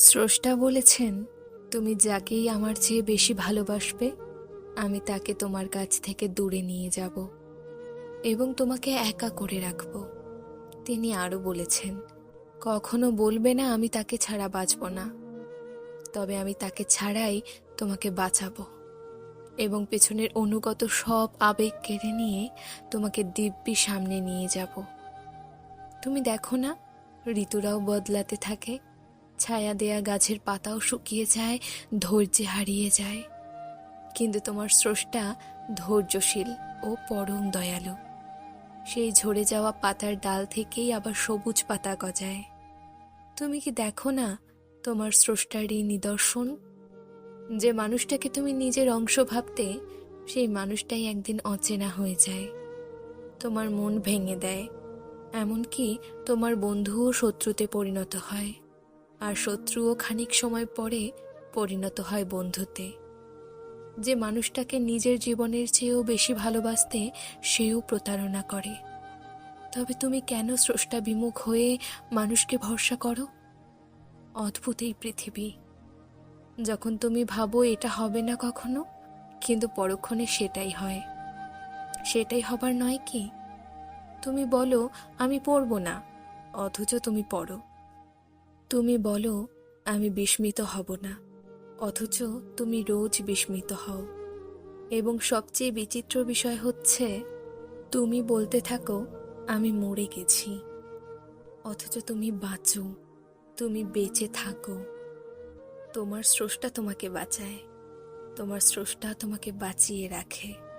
স্রষ্টা বলেছেন, তুমি যাকেই আমার চেয়ে বেশি ভালোবাসবে, আমি তাকে তোমার কাছ থেকে দূরে নিয়ে যাব এবং তোমাকে একা করে রাখব। তিনি আরও বলেছেন, কখনো বলবে না আমি তাকে ছাড়া বাঁচব না, তবে আমি তাকে ছাড়াই তোমাকে বাঁচাবো এবং পেছনের অনুগত সব আবেগ কেড়ে নিয়ে তোমাকে দিব্যি সামনে নিয়ে যাব। তুমি দেখো না, ঋতুরাও বদলাতে থাকে ছায়া দেয়া গাছের পাতাও শুকিয়ে যায়, ধৈর্যে হারিয়ে যায়। কিন্তু তোমার স্রষ্টা ধৈর্যশীল ও পরম দয়ালু। সেই ঝরে যাওয়া পাতার ডাল থেকেই আবার সবুজ পাতা গজায়। তুমি কি দেখো না তোমার স্রষ্টার এই নিদর্শন? যে মানুষটাকে তুমি নিজের অংশ ভাবতে, সেই মানুষটাই একদিন অচেনা হয়ে যায়। তোমার মন ভেঙে দেয়, এমনকি তোমার বন্ধুও শত্রুতে পরিণত হয়। আর শত্রুও খানিক সময় পরে পরিণত হয় বন্ধুতে। যে মানুষটাকে নিজের জীবনের চেয়েও বেশি ভালোবাসতে সেও প্রতারণা করে। তবে তুমি কেন স্রষ্টা বিমুখ হয়ে মানুষকে ভরসা করো? অদ্ভুত এই পৃথিবী। যখন তুমি ভাবো এটা হবে না কখনো, কিন্তু পরক্ষণে সেটাই হয়। সেটাই হবার নয় কি? তুমি বলো, আমি পড়ব না, অথচ তুমি পড়ো। তুমি বলো, আমি বিস্মিত হব না, অথচ তুমি রোজ বিস্মিত হও। এবং সবচেয়ে বিচিত্র বিষয় হচ্ছে, তুমি বলতে থাকো, আমি মরে গেছি। অথচ তুমি বাঁচো, তুমি বেঁচে থাকো। তোমার স্রষ্টা তোমাকে বাঁচায়, তোমার স্রষ্টা তোমাকে বাঁচিয়ে রাখে।